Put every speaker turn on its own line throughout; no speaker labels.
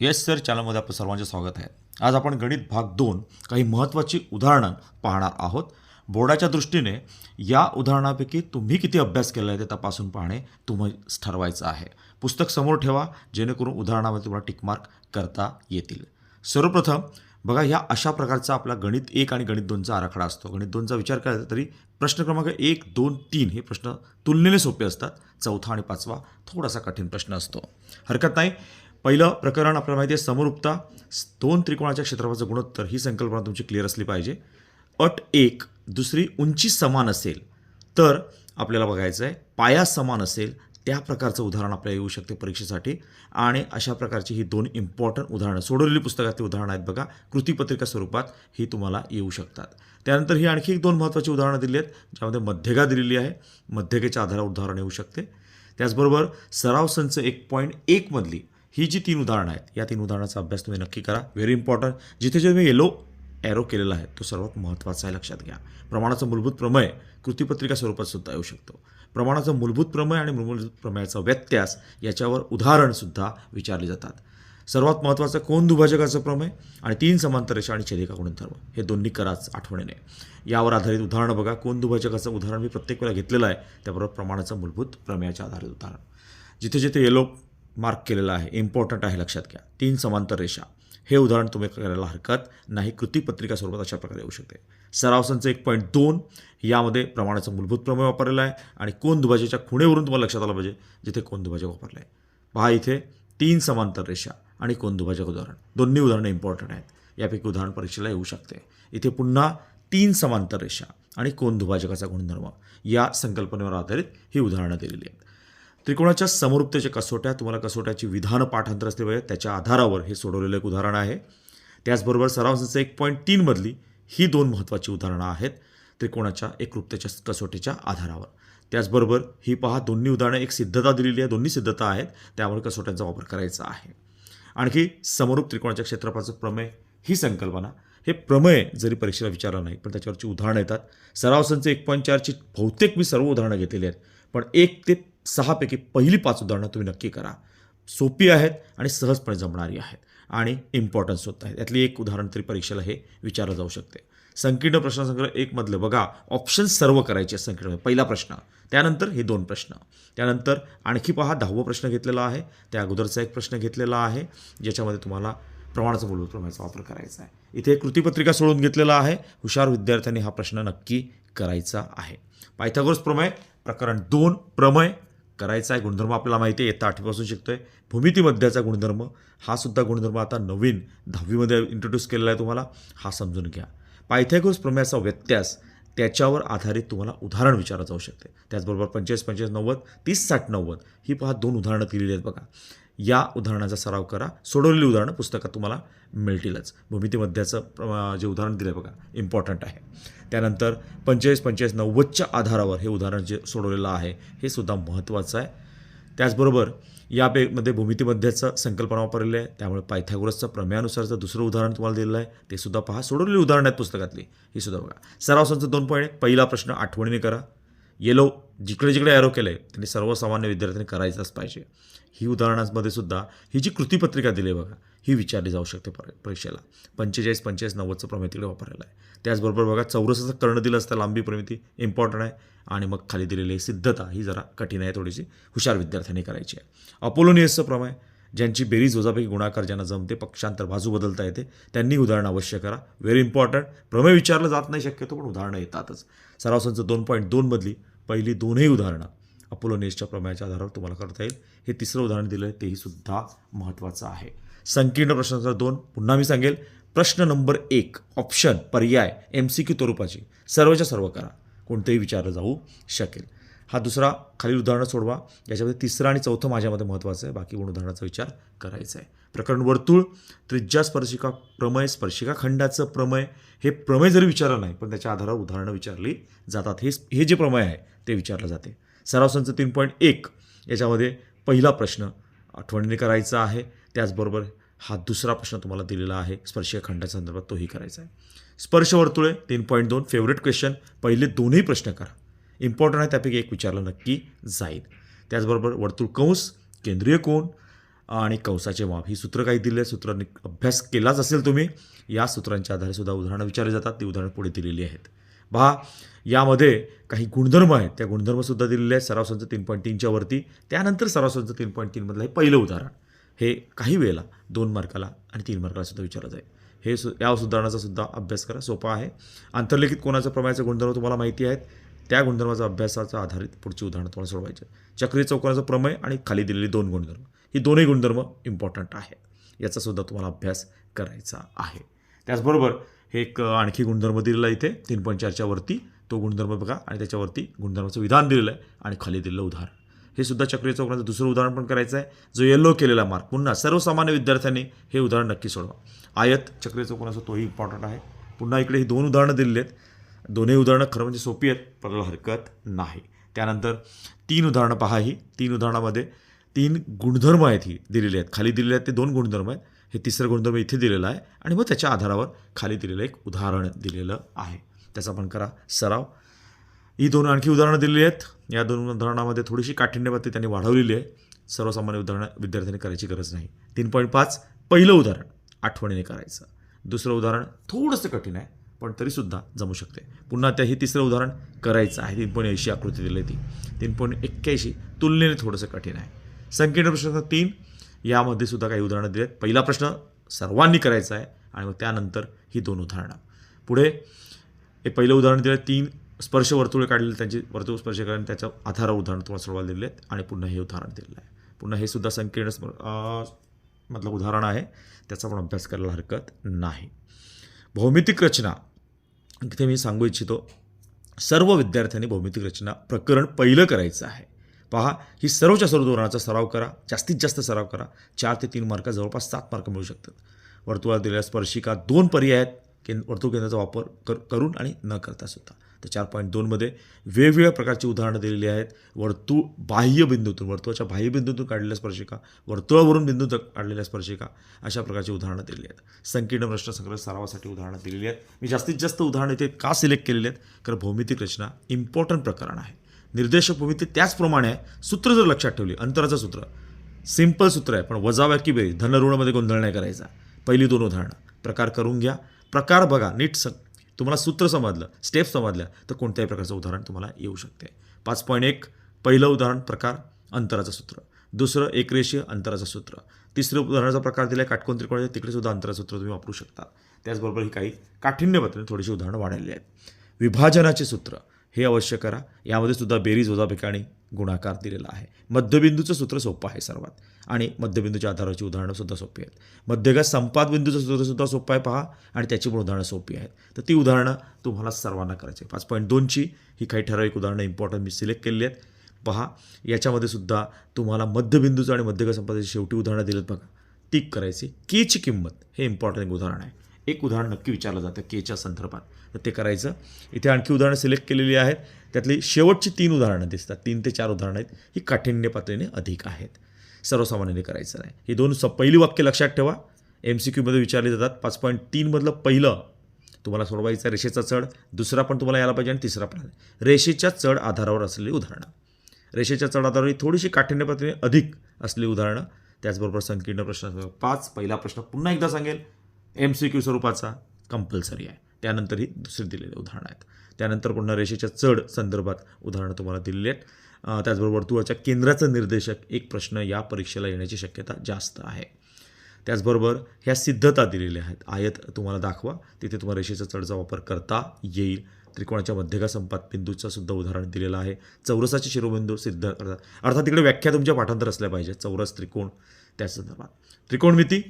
Yes sir चॅनलमध्ये आपलं सर्वांचे स्वागत आहे. आज आपण गणित भाग दोन काही महत्त्वाची उदाहरणं पाहणार आहोत. बोर्डाच्या दृष्टीने या उदाहरणापैकी तुम्ही किती अभ्यास केला आहे ते तपासून पाहणे तुम्ही ठरवायचं आहे. पुस्तक समोर ठेवा जेणेकरून उदाहरणामध्ये तुम्हाला टिकमार्क करता येतील. सर्वप्रथम बघा ह्या अशा प्रकारचा आपला गणित एक आणि गणित दोनचा आराखडा असतो. गणित दोनचा विचार केला तरी प्रश्न क्रमांक एक दोन तीन हे प्रश्न तुलनेने सोपे असतात. चौथा आणि पाचवा थोडासा कठीण प्रश्न असतो. हरकत नाही. पहिलं प्रकरण आपल्याला माहिती आहे समरूपता. दोन त्रिकोणाच्या क्षेत्रफळाचं गुणोत्तर ही संकल्पना तुमची क्लिअर असली पाहिजे. अट एक दुसरी उंची समान असेल तर आपल्याला बघायचं आहे पाया समान असेल त्या प्रकारचं उदाहरण आपल्याला येऊ शकते परीक्षेसाठी. आणि अशा प्रकारची ही दोन इम्पॉर्टंट उदाहरणं सोडवलेली पुस्तकातली उदाहरणं आहेत बघा कृतीपत्रिका स्वरूपात ही तुम्हाला येऊ शकतात. त्यानंतर ही आणखी एक दोन महत्त्वाची उदाहरणं दिली आहेत ज्यामध्ये मध्यगा दिलेली आहे. मध्यगेच्या आधारावर उदाहरण येऊ शकते. त्याचबरोबर सराव संच एक पॉईंट एकमधली ही जी तीन उदाहरणं आहेत या तीन उदाहरणाचा अभ्यास तुम्ही नक्की करा. व्हेरी इम्पॉर्टंट जिथे जे मी येलो ॲरो केलेला आहे तो सर्वात महत्त्वाचा आहे लक्षात घ्या. प्रमाणाचा मूलभूत प्रमेय कृतीपत्रिका स्वरूपात सुद्धा येऊ शकतो. प्रमाणाचा मूलभूत प्रमेय आणि मूलभूत प्रमेयाचा व्यत्यास याच्यावर उदाहरणसुद्धा विचारले जातात. सर्वात महत्त्वाचं कोण दुभाजकाचं प्रमेय? आणि तीन समांतर रेषा आणि छेदिका गुणधर्म हे दोन्ही कराच आठवणीने. यावर आधारित उदाहरणं बघा. कोण दुभाजकाचं उदाहरण मी प्रत्येक वेळा घेतलेलं आहे त्याबरोबर प्रमाणाचं मूलभूत प्रमेयाच्या आधारित उदाहरण. जिथे जिथे येलो मार्क केलेला आहे. इम्पॉर्टंट आहे लक्षात घ्या. तीन समांतर रेषा. हे उदाहरण तुम्ही करायला हरकत नाही. कृतीपत्रिका स्वरूपात अशा प्रकारे येऊ शकते. सरावसांचं एक पॉईंट दोन यामध्ये प्रमाणाचं मूलभूत प्रमेय वापरलेलं आहे. आणि कोण दुभाजाच्या खुणेवरून तुम्हाला लक्षात आलं पाहिजे जिथे कोण दुभाजक वापरलं आहे पहा इथे तीन समांतर रेषा आणि कोण दुभाजक उदाहरण. दोन्ही उदाहरणं इम्पॉर्टंट आहेत. यापैकी उदाहरण परीक्षेला येऊ शकते. इथे पुन्हा तीन समांतर रेषा आणि कोण दुभाजकाचा गुणधर्म. या संकल्पनेवर आधारित ही उदाहरणं दिलेली आहेत. त्रिकोणाच्या समरूपतेच्या कसोट्या तुम्हाला कसोट्याची विधान पाठांतर असले पाहिजे त्याच्या आधारावर हे सोडवलेलं एक उदाहरण आहे. त्याचबरोबर सरावांचं एक पॉईंट तीनमधली ही दोन महत्त्वाची उदाहरणं आहेत त्रिकोणाच्या एकरूपतेच्या कसोटीच्या आधारावर. त्याचबरोबर ही पहा दोन्ही उदाहरणं एक सिद्धता दिलेली आहे दोन्ही सिद्धता आहेत त्यामुळे कसोट्यांचा वापर करायचा आहे. आणखी समरूप त्रिकोणाच्या क्षेत्रफळाचं प्रमेय ही संकल्पना. हे प्रमेय जरी परीक्षेला विचारलं नाही पण त्याच्यावरची उदाहरणं येतात. सरावसनचे एक पॉईंट चारची बहुतेक मी सर्व उदाहरणं घेतलेली आहेत पण एक ते सहापैकी पहिली पाच उदाहरणं तुम्ही नक्की करा. सोपी आहेत आणि सहजपणे जमणारी आहेत आणि इम्पॉर्टन्स होत आहेत. यातली एक उदाहरण तरी परीक्षेला हे विचारलं जाऊ शकते. संकीर्ण प्रश्नसंग्रह एकमधलं बघा ऑप्शन सर्व करायचे संकीर्ण पहिला प्रश्न. त्यानंतर हे दोन प्रश्न. त्यानंतर आणखी पहा दहावा प्रश्न घेतलेला आहे. त्या अगोदरचा एक प्रश्न घेतलेला आहे ज्याच्यामध्ये तुम्हाला प्रमाणाचा मूलभूत प्रमाणाचा वापर करायचा आहे. इथे कृतीपत्रिका सोडून घेतलेला आहे. हुशार विद्यार्थ्यांनी हा प्रश्न नक्की करायचा आहे. पायथागोरस प्रमेय प्रकरण दोन प्रमेय करायचा आहे गुणधर्म आपल्याला माहिती आहे येत्ता आठवीपासून आहे भूमिती मध्याचा गुणधर्म हा सुद्धा गुणधर्म आता नवीन दहावीमध्ये इंट्रोड्यूस केलेला आहे तुम्हाला हा समजून घ्या. पायथागोरस प्रमेयाचा व्यत्यास त्याच्यावर आधारित तुम्हाला उदाहरण विचारलं जाऊ शकते. त्याचबरोबर पंचेचाळीस पंचेचाळीस नव्वद तीस साठ नव्वद ही पहा दोन उदाहरणं दिलेली आहेत बघा. या उदाहरणाचा सराव करा. सोडवलेली उदाहरणं पुस्तकात तुम्हाला मिळतीलच. भूमिती मध्याचं प्र- जे उदाहरण दिलं आहे बघा इम्पॉर्टंट आहे. त्यानंतर पंचेचाळीस पंचेचाळीस नव्वदच्या आधारावर हे उदाहरण जे सोडवलेलं आहे हे सुद्धा महत्त्वाचं आहे. त्याचबरोबर या पेमध्ये भूमितीमध्याचं संकल्पना वापरलेली आहे. त्यामुळे पायथागोरसचं प्रमेयानुसारचं दुसरं उदाहरण तुम्हाला दिलेलं आहे. ते सुद्धा पहा. सोडवलेली उदाहरणं आहेत पुस्तकातली. ही सुद्धा बघा. सराव संच दोन पॉईंट पहिला प्रश्न आठवणीने करा. येलो जिकडे जिकडे ॲरो केलं आहे त्यांनी सर्वसामान्य विद्यार्थ्यांनी करायचाच पाहिजे. ही उदाहरणांमध्ये सुद्धा ही जी कृतीपत्रिका दिली आहे बघा ही विचारली जाऊ शकते पर परीक्षेला. पंचेचाळीस पंचेचाळीस नव्वदचं प्रमेय तिकडे वापरलेलं आहे. त्याचबरोबर बघा चौरसाचं कर्ण दिलं असतं लांबी प्रमिती इम्पॉर्टंट आहे. आणि मग खाली दिलेली सिद्धता ही जरा कठीण आहे थोडीशी हुशार विद्यार्थ्यांनी करायची आहे. अपोलोनियसचं प्रमेय ज्यांची बेरीज वजापैकी गुणाकार ज्यांना जमते पक्षांतर बाजू बदलता येते त्यांनी उदाहरणं अवश्य करा. व्हेरी इम्पॉर्टंट प्रमेय विचारलं जात नाही शक्यतो पण उदाहरणं येतातच. सरावसांचं दोन पॉईंट दोनमधली पहिली दोनही उदाहरणं. अपोलोनियसच्या प्रमेयाच्या आधारावर तुम्हाला करता येईल. हे तिसरं उदाहरण दिलं आहे तेही सुद्धा महत्त्वाचं आहे. संकीर्ण प्रश्नांचा दोन पुन्हा मी सांगेल. प्रश्न नंबर एक ऑप्शन पर्याय एम सी क्यू स्वरूपाची. सर्वच्या सर्व करा. कोणतंही विचारलं जाऊ शकेल. हा दुसरा खालील उदाहरणं सोडवा. याच्यामध्ये तिसरं आणि चौथं माझ्यामध्ये महत्त्वाचं आहे. बाकी कोण उदाहरणाचा विचार करायचा आहे. प्रकरण वर्तुळ त्रिज्या स्पर्शिका प्रमेय स्पर्शिका खंडाचं प्रमेय. हे प्रमेय जरी विचारलं नाही पण त्याच्या आधारावर उदाहरणं विचारली जातात. हे हे जे प्रमेय आहे ते विचारलं जाते. सरावसांचं तीन पॉईंट एक याच्यामध्ये पहिला प्रश्न आठवणीने करायचा आहे. त्याचबरोबर हा दुसरा प्रश्न तुम्हाला दिलेला आहे. स्पर्शीय खंडाच्या संदर्भात तोही करायचा आहे. स्पर्श वर्तुळे तीन पॉईंट दोन फेवरेट क्वेश्चन. पहिले दोन्ही प्रश्न करा. इम्पॉर्टंट आहे त्यापैकी एक विचारलं नक्की जाईल. त्याचबरोबर वर्तुळ कंस केंद्रीय कोण आणि कंसाचे माप ही सूत्र काही दिले सूत्रांनी अभ्यास केलाच असेल तुम्ही. या सूत्रांच्या आधारे सुद्धा उदाहरणं विचारली जातात. ती उदाहरणं पुढे दिलेली आहेत. पहा यामध्ये काही गुणधर्म आहेत. त्या गुणधर्मसुद्धा दिलेले आहेत सराव संच तीन पॉईंट तीनच्या वरती. त्यानंतर सराव संच तीन पॉईंट तीनमधलं हे पहिलं उदाहरण. हे काही वेळेला दोन मार्काला आणि तीन मार्काला सुद्धा विचारलं जाईल. हे सु या उदाहरणाचा सुद्धा अभ्यास करा सोपा आहे. अंतर्लिखित कोणाचं प्रमाणाचे गुणधर्म तुम्हाला माहिती आहेत? त्या गुणधर्माचा अभ्यासाचा आधारित पुढची उदाहरणं तुम्हाला सोडवायचे चक्रीय चौकोनाचं प्रमेय आणि खाली दिलेली दोन गुणधर्म. ही दोन्ही गुणधर्म इम्पॉर्टंट आहे. याचासुद्धा तुम्हाला अभ्यास करायचा आहे. त्याचबरोबर हे एक आणखी गुणधर्म दिलेला आहे इथे. तीन पॉईंट चारच्या वरती तो गुणधर्म बघा आणि त्याच्यावरती गुणधर्माचं विधान दिलेलं आहे आणि खाली दिलेलं उदाहरण. हे सुद्धा चक्रीय चौकणाचं दुसरं उदाहरण पण करायचं आहे जो येल्लो केलेला मार्क पुन्हा सर्वसामान्य विद्यार्थ्यांनी हे उदाहरण नक्की सोडवा. आयत चक्रीय चौकोनाचा तोही इम्पॉर्टंट आहे. पुन्हा इकडे ही दोन उदाहरणं दिलेली आहेत. दोन्ही उदाहरणं खरं म्हणजे सोपी आहेत पण हरकत नाही. त्यानंतर तीन उदाहरणं पहा ही. तीन उदाहरणामध्ये तीन गुणधर्म आहेत ही दिलेली आहेत. खाली दिलेले आहेत ते दोन गुणधर्म आहेत. हे तिसरं गुणधर्म इथे दिलेलं आहे आणि मग त्याच्या आधारावर खाली दिलेलं एक उदाहरण दिलेलं आहे. त्याचा पण करा सराव. ही दोन आणखी उदाहरणं दिलेली आहेत. या दोन उदाहरणामध्ये थोडीशी काठिण्यपत्ती त्यांनी वाढवलेली आहे. सर्वसामान्य उदाहरणं विद्यार्थ्यांनी करायची गरज नाही. तीन पॉईंट पाच पहिलं उदाहरण आठवणीने करायचं. दुसरं उदाहरण थोडंसं कठीण आहे पण तरीसुद्धा जमू शकते. पुन्हा त्या हे तिसरं उदाहरण करायचं आहे. तीन पॉईंट ऐंशी आकृती दिली ती. तीन पॉईंट एक्क्याऐंशी तुलनेने थोडंसं कठीण आहे. संकीर्ण प्रश्न तीन यामध्ये सुद्धा काही उदाहरणं दिली आहेत पहिला प्रश्न सर्वांनी करायचा आहे आणि मग त्यानंतर ही दोन उदाहरणं. पुढे हे पहिलं उदाहरण दिलं तीन स्पर्श वर्तुळे काढलेले त्यांची वर्तुळ स्पर्श करून त्याच्या आधारावर उदाहरण तुम्हाला सोडवायला दिले आहेत आणि पुन्हा हे उदाहरण दिलेलं आहे. पुन्हा हे सुद्धा संकीर्ण स्म- मधलं उदाहरण आहे. त्याचा पण अभ्यास करायला हरकत नाही. भौमितिक रचना. तिथे मी सांगू इच्छितो सर्व विद्यार्थ्यांनी भौमितिक रचना प्रकरण पहिलं करायचं आहे. पहा ही सर्वच्या सर्व धोरणाचा सराव करा जास्तीत जास्त सराव करा. चार ते तीन मार्क जवळपास सात मार्क मिळू शकतात. वर्तुळात दिलेल्या स्पर्शिका दोन पर्याय आहेत केंद्र वर्तुळ केंद्राचा वापर कर करून आणि न करता सुद्धा. तर चार पॉईंट दोनमध्ये वेगवेगळ्या प्रकारची उदाहरणं दिलेली आहेत. वर्तुळ बाह्य बिंदूतून वर्तुळाच्या बाह्य बिंदूतून काढलेल्या स्पर्शिका वर्तुळावरून बिंदू काढलेल्या स्पर्शिका अशा प्रकारची उदाहरणं दिलेली आहेत. संकीर्ण प्रश्न संग्रह सरावासाठी उदाहरणं दिलेली आहेत. मी जास्तीत जास्त उदाहरणं इथे का सिलेक्ट केलेली आहेत? कारण भौमितिक रचना इम्पॉर्टंट प्रकरण आहे. निर्देशक भूमिती त्याचप्रमाणे आहे सूत्र जर लक्षात ठेवली अंतराचं सूत्र सिंपल सूत्र आहे पण वजाव्या की बेरी धन ऋणमध्ये गोंधळ नाही करायचा. पहिली दोन उदाहरणं. प्रकार करून घ्या. प्रकार बघा नीट स तुम्हाला सूत्र समजलं स्टेप समजल्या तर कोणत्याही प्रकारचं उदाहरण तुम्हाला येऊ शकते. पाच पॉईंट एक पहिलं उदाहरण प्रकार अंतराचं सूत्र. दुसरं एकरेशीय अंतराचं सूत्र. तिसरं उदाहरणाचा प्रकार दिला आहे काटकोण त्रिकोण तिकडे सुद्धा अंतराचं सूत्र तुम्ही वापरू शकता. त्याचबरोबर ही काही काठिण्यपत्राने थोडीशी उदाहरणं वाढलेली आहेत. विभाजनाचे सूत्र. हे अवश्य करा. यामध्ये सुद्धा बेरीज वजाबाकी आणि गुणाकार दिलेला आहे. मध्यबिंदूचं सूत्र सोपं आहे सर्वात. आणि मध्यबिंदूच्या आधाराची उदाहरणंसुद्धा सोपी आहेत. मध्यगत संपाद बिंदूचं सूत्रसुद्धा सोपं आहे पहा. आणि त्याची पण उदाहरणं सोपी आहेत. तर ती उदाहरणं तुम्हाला सर्वांना करायची आहे. पाच पॉईंट दोनची ही काही ठराविक उदाहरणं इम्पॉर्टंट मी सिलेक्ट केलेली आहेत. पहा. याच्यामध्ये सुद्धा तुम्हाला मध्यबिंदूचं आणि मध्यगत संपादाची शेवटी उदाहरणं दिलेत बघा. ती करायची. केची किंमत हे इम्पॉर्टंट एक उदाहरण आहे. एक उदाहरण नक्की विचारलं जातं केच्या संदर्भात. तर ते करायचं. इथे आणखी उदाहरणं सिलेक्ट केलेली आहेत. त्यातली शेवटची तीन उदाहरणं दिसतात. तीन ते चार उदाहरणं आहेत. ही काठिण्य पातळीने अधिक आहेत. सर्वसामान्याने करायचं नाही. ही दोन स पहिली वाक्य लक्षात ठेवा. एम सी क्यूमध्ये विचारली जातात पाच पॉईंट तीनमधलं पहिलं तुम्हाला सोडवायचं आहे रेषेचा चढ. दुसरा पण तुम्हाला यायला पाहिजे आणि तिसरा पण रेषेच्या चढ आधारावर असलेली उदाहरणं. रेषेच्या चढ आधारावर ही थोडीशी काठिण्य पातळी अधिक असलेली उदाहरणं. त्याचबरोबर संकीर्ण प्रश्न पाच पहिला प्रश्न पुन्हा एकदा सांगेल. एम सी क्यू स्वरूपाचा कंपल्सरी आहे. त्यानंतर ही दुसरी दिलेली उदाहरणं आहेत. त्यानंतर पुन्हा रेषेच्या चढ संदर्भात उदाहरणं तुम्हाला दिलेली आहेत. त्याचबरोबर वर्तुळाच्या केंद्राचं निर्देशक एक प्रश्न या परीक्षेला येण्याची शक्यता जास्त आहे. त्याचबरोबर ह्या सिद्धता दिलेल्या आहेत. आयत तुम्हाला दाखवा. तिथे तुम्हाला रेषेचा चढचा वापर करता येईल. त्रिकोणाच्या मध्यगा संपात बिंदूचं सुद्धा उदाहरण दिलेलं आहे. चौरसाचे शिरोबिंदू सिद्ध करतात. अर्थात तिकडे व्याख्या तुमच्या पाठांतर असल्या पाहिजे चौरस त्रिकोण त्या संदर्भात. त्रिकोणमिती?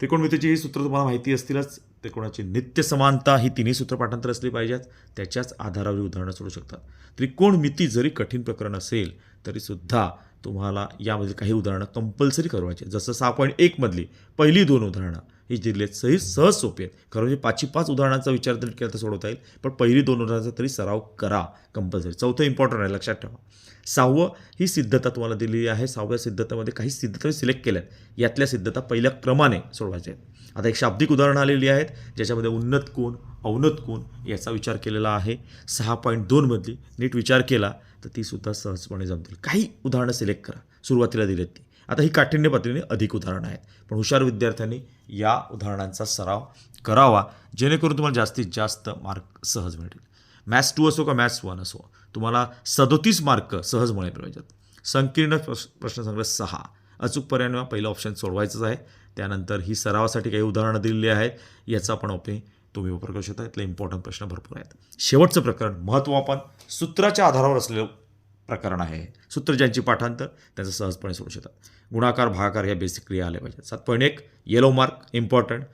त्रिकोणमितीची ही सूत्र तुम्हाला माहिती असतीलच. ते कोणाची नित्य समानता ही तिन्ही सूत्र पाठांतर असली पाहिजेत. त्याच्याच आधारावर उदाहरणं सोडू शकतात. त्रिकोणमिती जरी कठीण प्रकरण असेल तरीसुद्धा तुम्हाला यामध्ये काही उदाहरणं कंपल्सरी करवायची जसं सहा पॉईंट एकमधली पहिली दोन उदाहरणं. हे दिली आहेत सही सहज सोपी आहेत. खरं म्हणजे पाचशे पाच उदाहरणांचा विचार तरी केला तर सोडवता येईल पण पहिली दोन उदाहरणांचा तरी सराव करा कंपल्सरी चौथं इम्पॉर्टंट आहे लक्षात ठेवा. सहावं ही सिद्धता तुम्हाला दिलेली आहे. सहाव्या सिद्धतेमध्ये काही सिद्धता सिलेक्ट केल्या आहेत यातल्या सिद्धता पहिल्या क्रमाने सोडवायच्या आहेत. आता एक शाब्दिक उदाहरणं आलेली आहेत ज्याच्यामध्ये उन्नत कोण अवनत कोण याचा विचार केलेला आहे. सहा पॉईंट दोनमधली नीट विचार केला तर ती सुद्धा सहजपणे जमतील. काही उदाहरणं सिलेक्ट करा. सुरुवातीला दिलेत ती. आता ही काठिण्य पातळीने अधिक उदाहरणं आहेत. पण हुशार विद्यार्थ्यांनी या उदाहरणांचा सराव करावा जेणेकरून तुम्हाला जास्तीत जास्त मार्क सहज मिळतील. मॅथ्स टू असो का मॅथ्स वन असो तुम्हाला सदोतीस मार्क सहज मिळाले पाहिजेत. संकीर्ण प्रश्न संग्रह सहा. अचूक पर्याय पहिलं ऑप्शन सोडवायचंच आहे. त्यानंतर ही सरावासाठी काही उदाहरणं दिलेली आहेत. याचा पण ओपे तुम्ही वापर करू शकता. इथले इम्पॉर्टंट प्रश्न भरपूर आहेत. शेवटचं प्रकरण महत्त्व आपण सूत्राच्या आधारावर असलेलं प्रकरण आहे. सूत्र ज्यांची पाठांतर त्यांचं सहजपणे सोडू शकतात. गुणाकार भागाकार या बेसिक क्रिया आल्या पाहिजेत. सात पॉईंट एक येलो मार्क इम्पॉर्टंट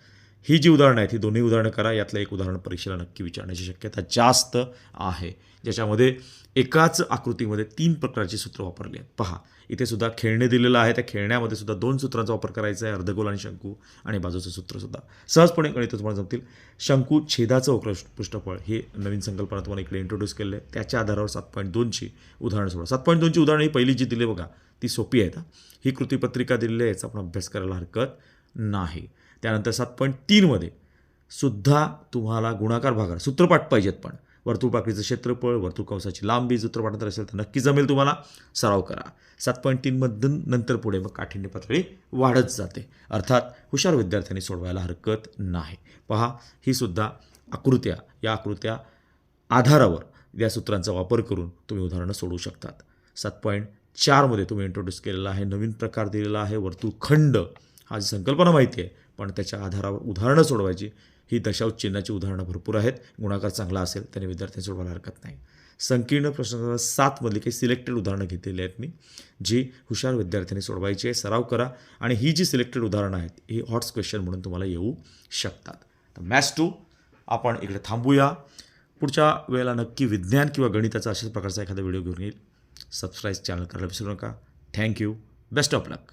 ही जी उदाहरणं आहेत ही दोन्ही उदाहरणं करा. यातलं एक उदाहरण परीक्षेला नक्की विचारण्याची शक्यता जास्त आहे. ज्याच्यामध्ये एकाच आकृतीमध्ये तीन प्रकारची सूत्र वापरली आहेत. पहा इथे सुद्धा खेळणे दिलेलं आहे. त्या खेळण्यामध्ये सुद्धा दोन सूत्रांचा वापर करायचा आहे. अर्धगोल आणि शंकू आणि बाजूचं सूत्रसुद्धा सहजपणे गणित तुम्हाला जमतील. शंकू छेदाचं वक्र पृष्ठफळ हे नवीन संकल्पना तुम्हाला इकडे इंट्रोड्यूस केले आहे त्याच्या आधारावर सात पॉईंट दोनची उदाहरणं सोडा सात पॉईंट दोनची उदाहरणं ही पहिली जी दिली बघा ती सोपी आहेत ही कृतीपत्रिका दिलेली आहे याचा आपण अभ्यास करायला हरकत नाही. त्यानंतर सात पॉईंट तीनमध्ये सुद्धा तुम्हाला गुणाकार भागा सूत्रपाठ पाहिजेत पण. वर्तुळपाकडीचं क्षेत्रफळ वर्तुळ कंसाची लांबी सूत्रपाठांतर असेल तर नक्की जमेल तुम्हाला. सराव करा. सात पॉईंट तीनमधून नंतर पुढे मग काठिण्य पातळी वाढत जाते. अर्थात हुशार विद्यार्थ्यांनी सोडवायला हरकत नाही. पहा ही सुद्धा आकृत्या. या आकृत्या आधारावर या सूत्रांचा वापर करून तुम्ही उदाहरणं सोडवू शकतात. सात पॉईंट चारमध्ये तुम्ही इंट्रोड्यूस केलेला आहे नवीन प्रकार दिलेला आहे वर्तुळखंड हा जी संकल्पना माहिती आहे पण त्याच्या आधारावर उदाहरणं सोडवायची. ही दशाव चिन्हाची उदाहरणं भरपूर आहेत. गुणाकार चांगला असेल त्याने विद्यार्थ्यांनी सोडवायला हरकत नाही. संकीर्ण प्रश्न सातमधली काही सिलेक्टेड उदाहरणं घेतलेली आहेत मी जी हुशार विद्यार्थ्यांनी सोडवायची आहे. सराव करा. आणि ही जी सिलेक्टेड उदाहरणं आहेत ही हॉट्स क्वेश्चन म्हणून तुम्हाला येऊ शकतात. तर मॅथ्स टू आपण इकडे थांबूया. पुढच्या वेळेला नक्की विज्ञान किंवा गणिताचा अशाच प्रकारचा एखादा व्हिडिओ घेऊन येईल. सबस्क्राईब चॅनल करायला विसरू नका. Thank you best of luck